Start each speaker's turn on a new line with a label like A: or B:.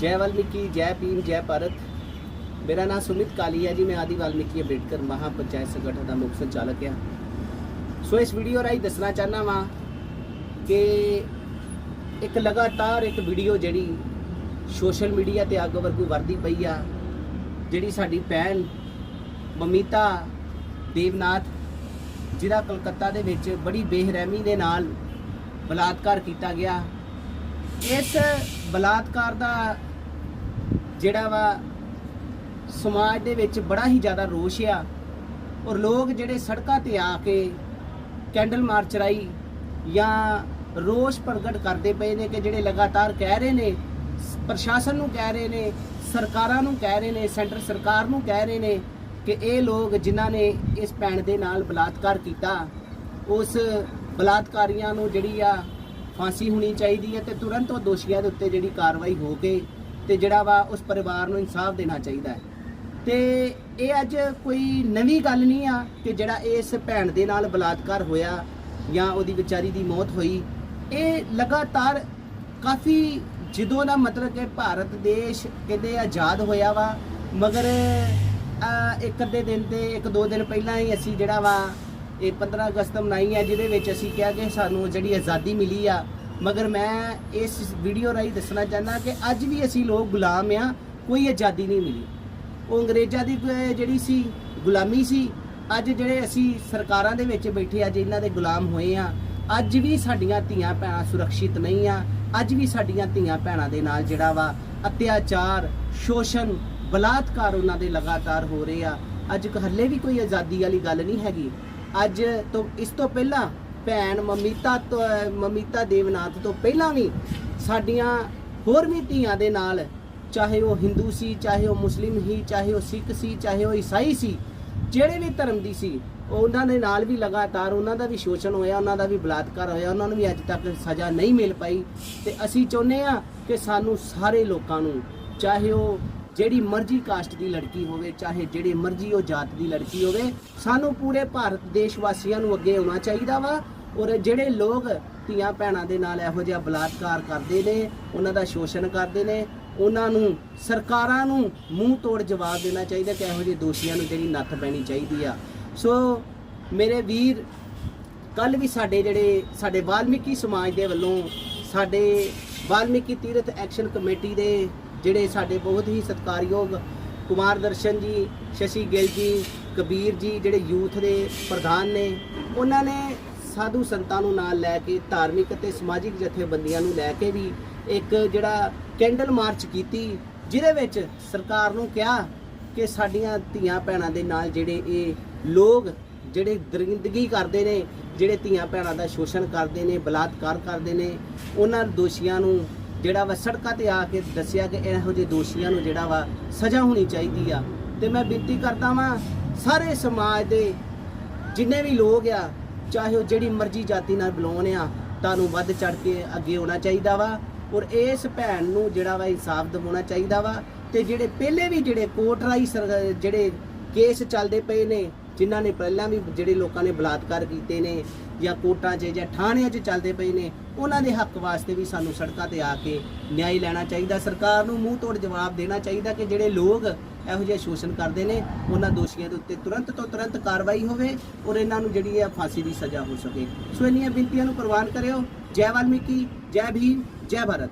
A: ਜੈ ਵਾਲਮੀਕੀ ਜੈ ਭੀਮ ਜੈ ਭਾਰਤ ਮੇਰਾ ਨਾਮ ਸੁਮਿਤ ਕਾਲੀ ਹੈ ਜੀ ਮੈਂ ਆਦੀ ਵਾਲਮੀਕੀ ਅੰਬੇਡਕਰ ਮਹਾ ਪੰਚਾਇਤ ਸੰਗਠਨ ਦਾ ਮੁੱਖ ਸੰਚਾਲਕ ਹਾਂ ਸੋ ਇਸ ਵੀਡੀਓ ਰਾਹੀਂ ਦੱਸਣਾ ਚਾਹਨਾ ਵਾਂ ਕਿ ਇੱਕ ਲਗਾਤਾਰ ਇੱਕ ਵੀਡੀਓ ਜਿਹੜੀ ਸੋਸ਼ਲ ਮੀਡੀਆ ਤੇ ਅੱਗ ਵਰਗੂ ਵਰਦੀ ਪਈ ਆ ਜਿਹੜੀ ਸਾਡੀ ਭੈਣ ਮਮੀਤਾ ਦੇਵਨਾਥ ਜਿਹਦਾ ਕਲਕੱਤਾ ਦੇ ਵਿੱਚ ਬੜੀ ਬੇਰਹਿਮੀ ਦੇ ਨਾਲ ਬਲਾਤਕਾਰ ਕੀਤਾ ਗਿਆ ਇਸ ਬਲਾਤਕਾਰ ਦਾ ਜਿਹੜਾ ਵਾ ਸਮਾਜ ਦੇ ਵਿੱਚ ਬੜਾ ਹੀ ਜ਼ਿਆਦਾ ਰੋਸ਼ ਆ ਔਰ ਲੋਕ ਜਿਹੜੇ ਸੜਕਾਂ ਤੇ ਆ ਕੇ ਕੈਂਡਲ ਮਾਰਚ ਰਾਈ ਜਾਂ ਰੋਸ਼ ਪ੍ਰਗਟ ਕਰਦੇ ਪਏ ਨੇ ਕਿ ਜਿਹੜੇ ਲਗਾਤਾਰ ਕਹਿ ਰਹੇ ਨੇ ਸ- ਪ੍ਰਸ਼ਾਸਨ ਨੂੰ ਕਹਿ ਰਹੇ ਨੇ, ਸਰਕਾਰਾਂ ਨੂੰ ਕਹਿ ਰਹੇ ਨੇ, ਸੈਂਟਰ ਸਰਕਾਰ ਨੂੰ ਕਹਿ ਰਹੇ ਨੇ ਕਿ ਇਹ ਲੋਕ ਜਿਨ੍ਹਾਂ ਨੇ ਇਸ ਭੈਣ ਦੇ ਨਾਲ ਬਲਾਤਕਾਰ ਕੀਤਾ, ਉਸ ਬਲਾਤਕਾਰੀਆਂ ਨੂੰ ਜਿਹੜੀ ਆ ਫਾਂਸੀ ਹੋਣੀ ਚਾਹੀਦੀ ਹੈ ਤੇ ਤੁਰੰਤ ਉਹ ਦੋਸ਼ੀਆਂ ਦੇ ਉੱਤੇ ਜਿਹੜੀ ਕਾਰਵਾਈ ਹੋ ਕੇ ਤੇ ਜਿਹੜਾ ਵਾ ਉਸ ਪਰਿਵਾਰ ਨੂੰ ਇਨਸਾਫ ਦੇਣਾ ਚਾਹੀਦਾ ਹੈ। ਤੇ ਇਹ ਅੱਜ ਕੋਈ ਨਵੀਂ ਗੱਲ ਨਹੀਂ ਆ ਕਿ ਜਿਹੜਾ ਇਸ ਭੈਣ ਦੇ ਨਾਲ ਬਲਾਤਕਾਰ ਹੋਇਆ ਜਾਂ ਉਹਦੀ ਵਿਚਾਰੀ ਦੀ ਮੌਤ ਹੋਈ, ਇਹ ਲਗਾਤਾਰ ਕਾਫੀ ਜਦੋਂ ਦਾ ਮਤਲਬ ਕਿ ਭਾਰਤ ਦੇਸ਼ ਕਹਿੰਦੇ ਆਜ਼ਾਦ ਹੋਇਆ ਵਾ, ਮਗਰ ਇੱਕ ਅੱਧੇ ਦਿਨ ਤੇ, ਇੱਕ ਦੋ ਦਿਨ ਪਹਿਲਾਂ ਹੀ ਅਸੀਂ ਜਿਹੜਾ ਵਾ ਇਹ 15 ਅਗਸਤ ਮਨਾਈ ਹੈ ਜਿਹਦੇ ਵਿੱਚ ਅਸੀਂ ਕਿਹਾ ਕਿ ਸਾਨੂੰ ਜਿਹੜੀ ਆਜ਼ਾਦੀ ਮਿਲੀ ਆ ਮਗਰ ਮੈਂ ਇਸ ਵੀਡੀਓ ਰਾਹੀਂ ਦੱਸਣਾ ਚਾਹੁੰਦਾ ਕਿ ਅੱਜ ਵੀ ਅਸੀਂ ਲੋਕ ਗੁਲਾਮ ਆ, ਕੋਈ ਆਜ਼ਾਦੀ ਨਹੀਂ ਮਿਲੀ। ਉਹ ਅੰਗਰੇਜ਼ਾਂ ਦੀ ਜਿਹੜੀ ਸੀ, ਗੁਲਾਮੀ ਸੀ, ਅੱਜ ਜਿਹੜੇ ਅਸੀਂ ਸਰਕਾਰਾਂ ਦੇ ਵਿੱਚ ਬੈਠੇ ਅੱਜ ਇਹਨਾਂ ਦੇ ਗੁਲਾਮ ਹੋਏ ਆ, ਅੱਜ ਵੀ ਸਾਡੀਆਂ ਧੀਆਂ ਭੈਣਾਂ ਸੁਰੱਖਿਅਤ ਨਹੀਂ ਆ, ਅੱਜ ਵੀ ਸਾਡੀਆਂ ਧੀਆਂ ਭੈਣਾਂ ਦੇ ਨਾਲ ਜਿਹੜਾ ਵਾ ਅਤਿਆਚਾਰ, ਸ਼ੋਸ਼ਣ, ਬਲਾਤਕਾਰ ਉਹਨਾਂ ਦੇ ਲਗਾਤਾਰ ਹੋ ਰਹੇ ਆ। ਅੱਜ ਕ- ਹੱਲੇ ਵੀ ਕੋਈ ਆਜ਼ਾਦੀ ਵਾਲੀ ਗੱਲ ਨਹੀਂ ਹੈਗੀ। ਅੱਜ ਤੋਂ, ਇਸ ਤੋਂ ਪਹਿਲਾਂ ਭੈਣ ਮਮੀਤਾ ਤੋਂ, ਮਮੀਤਾ ਦੇਵਨਾਥ ਤੋਂ ਪਹਿਲਾਂ ਵੀ ਸਾਡੀਆਂ ਹੋਰ ਵੀ ਧੀਆਂ ਦੇ ਨਾਲ, ਚਾਹੇ ਉਹ ਹਿੰਦੂ ਸੀ, ਚਾਹੇ ਉਹ ਮੁਸਲਿਮ ਹੀ ਚਾਹੇ ਉਹ ਸਿੱਖ ਸੀ, ਚਾਹੇ ਉਹ ਈਸਾਈ ਸੀ, ਜਿਹੜੇ ਵੀ ਧਰਮ ਦੀ ਸੀ, ਉਹਨਾਂ ਦੇ ਨਾਲ ਵੀ ਲਗਾਤਾਰ ਉਹਨਾਂ ਦਾ ਵੀ ਸ਼ੋਸ਼ਣ ਹੋਇਆ, ਉਹਨਾਂ ਦਾ ਵੀ ਬਲਾਤਕਾਰ ਹੋਇਆ, ਉਹਨਾਂ ਨੂੰ ਵੀ ਅੱਜ ਤੱਕ ਸਜ਼ਾ ਨਹੀਂ ਮਿਲ ਪਾਈ। ਤੇ ਅਸੀਂ ਚਾਹੁੰਦੇ ਆ ਕਿ ਸਾਨੂੰ ਸਾਰੇ ਲੋਕਾਂ ਨੂੰ, ਚਾਹੇ ਉਹ ਜਿਹੜੀ ਮਰਜ਼ੀ ਕਾਸਟ ਦੀ ਲੜਕੀ ਹੋਵੇ, ਚਾਹੇ ਜਿਹੜੇ ਮਰਜ਼ੀ ਉਹ ਜਾਤ ਦੀ ਲੜਕੀ ਹੋਵੇ, ਸਾਨੂੰ ਪੂਰੇ ਭਾਰਤ ਦੇਸ਼ ਵਾਸੀਆਂ ਨੂੰ ਅੱਗੇ ਆਉਣਾ ਚਾਹੀਦਾ ਵਾ ਔਰ ਜਿਹੜੇ ਲੋਕ ਧੀਆਂ ਭੈਣਾਂ ਦੇ ਨਾਲ ਇਹੋ ਜਿਹਾ ਬਲਾਤਕਾਰ ਕਰਦੇ ਨੇ, ਉਹਨਾਂ ਦਾ ਸ਼ੋਸ਼ਣ ਕਰਦੇ ਨੇ, ਉਹਨਾਂ ਨੂੰ ਸਰਕਾਰਾਂ ਨੂੰ ਮੂੰਹ ਤੋੜ ਜਵਾਬ ਦੇਣਾ ਚਾਹੀਦਾ ਕਿ ਇਹੋ ਜਿਹੇ ਦੋਸ਼ੀਆਂ ਨੂੰ ਜਿਹੜੀ ਨੱਥ ਪੈਣੀ ਚਾਹੀਦੀ ਆ। ਸੋ ਮੇਰੇ ਵੀਰ ਕੱਲ ਵੀ ਸਾਡੇ ਜਿਹੜੇ, ਸਾਡੇ ਵਾਲਮੀਕੀ ਸਮਾਜ ਦੇ ਵੱਲੋਂ ਸਾਡੇ ਵਾਲਮੀਕੀ ਤੀਰਥ ਐਕਸ਼ਨ ਕਮੇਟੀ ਦੇ ਜਿਹੜੇ ਸਾਡੇ ਬਹੁਤ ਹੀ ਸਤਿਕਾਰਯੋਗ ਕੁਮਾਰ ਦਰਸ਼ਨ ਜੀ, ਸ਼ਸ਼ੀ ਗਿੱਲ ਜੀ, ਕਬੀਰ ਜੀ, ਜਿਹੜੇ ਯੂਥ ਦੇ ਪ੍ਰਧਾਨ ਨੇ, ਉਹਨਾਂ ਨੇ ਸਾਧੂ ਸੰਤਾਂ ਨੂੰ ਨਾਲ ਲੈ ਕੇ, ਧਾਰਮਿਕ ਅਤੇ ਸਮਾਜਿਕ ਜਥੇਬੰਦੀਆਂ ਨੂੰ ਲੈ ਕੇ ਵੀ ਇੱਕ ਜਿਹੜਾ ਕੈਂਡਲ ਮਾਰਚ ਕੀਤੀ, ਜਿਹਦੇ ਵਿੱਚ ਸਰਕਾਰ ਨੂੰ ਕਿਹਾ ਕਿ ਸਾਡੀਆਂ ਧੀਆਂ ਭੈਣਾਂ ਦੇ ਨਾਲ ਜਿਹੜੇ ਇਹ ਲੋਕ, ਜਿਹੜੇ ਦਰਿੰਦਗੀ ਕਰਦੇ ਨੇ, ਜਿਹੜੇ ਧੀਆਂ ਭੈਣਾਂ ਦਾ ਸ਼ੋਸ਼ਣ ਕਰਦੇ ਨੇ, ਬਲਾਤਕਾਰ ਕਰਦੇ ਨੇ, ਉਹਨਾਂ ਦੋਸ਼ੀਆਂ ਨੂੰ ਜਿਹੜਾ ਵਾ ਸੜਕਾਂ ਤੇ ਆ ਕੇ ਦੱਸਿਆ ਕਿ ਇਹੋ ਜਿਹੇ ਦੋਸ਼ੀਆਂ ਨੂੰ ਜਿਹੜਾ ਵਾ ਸਜ਼ਾ ਹੋਣੀ ਚਾਹੀਦੀ ਆ। ਤੇ ਮੈਂ ਬੇਨਤੀ ਕਰਦਾ ਵਾਂ, ਸਾਰੇ ਸਮਾਜ ਦੇ ਜਿੰਨੇ ਵੀ ਲੋਕ ਆ, ਚਾਹੇ ਉਹ ਜਿਹੜੀ ਮਰਜ਼ੀ ਜਾਤੀ ਨਾਲ ਬਿਲੋਂਗ ਆ, ਤੁਹਾਨੂੰ ਵੱਧ ਚੜ ਕੇ ਅੱਗੇ ਆਉਣਾ ਚਾਹੀਦਾ ਵਾ ਔਰ ਇਸ ਭੈਣ ਨੂੰ ਜਿਹੜਾ ਵਾ ਇਨਸਾਫ ਦਿਵਾਉਣਾ ਚਾਹੀਦਾ ਵਾ। ਤੇ ਜਿਹੜੇ ਪਹਿਲੇ ਵੀ ਜਿਹੜੇ ਕੋਰਟ ਰਾਈ ਸਰ- ਜਿਹੜੇ ਕੇਸ ਚੱਲਦੇ ਪਏ ਨੇ ਜਿਨ੍ਹਾਂ ਨੇ ਪਹਿਲਾਂ ਵੀ ਜਿਹੜੇ ਲੋਕਾਂ ਨੇ ਬਲਾਤਕਾਰ ਕੀਤੇ ਨੇ ਜਾਂ ਕੋਰਟਾਂ 'ਚ ਜਾਂ ਥਾਣਿਆਂ 'ਚ ਚੱਲਦੇ ਪਏ ਨੇ, ਉਹਨਾਂ ਦੇ ਹੱਕ ਵਾਸਤੇ ਵੀ ਸਾਨੂੰ ਸੜਕਾਂ ਤੇ ਆ ਕੇ ਨਿਆਂ ਲੈਣਾ ਚਾਹੀਦਾ। ਸਰਕਾਰ ਨੂੰ ਮੂੰਹ ਤੋੜ ਜਵਾਬ ਦੇਣਾ ਚਾਹੀਦਾ ਕਿ ਜਿਹੜੇ ਲੋਕ ਇਹੋ ਜਿਹੇ ਸ਼ੋਸ਼ਣ ਕਰਦੇ ਨੇ, ਉਹਨਾਂ ਦੋਸ਼ੀਆਂ ਦੇ ਉੱਤੇ ਤੁਰੰਤ ਤੋਂ ਤੁਰੰਤ ਕਾਰਵਾਈ ਹੋਵੇ ਔਰ ਇਹਨਾਂ ਨੂੰ ਜਿਹੜੀ ਹੈ ਫਾਂਸੀ ਦੀ ਸਜ਼ਾ ਹੋ ਸਕੇ। ਸੋ ਇੰਨੀਆਂ ਬੇਨਤੀਆਂ ਨੂੰ ਪ੍ਰਵਾਨ ਕਰਿਓ। ਜੈ ਵਾਲਮੀਕੀ, ਜੈ ਭੀਮ, ਜੈ ਭਾਰਤ।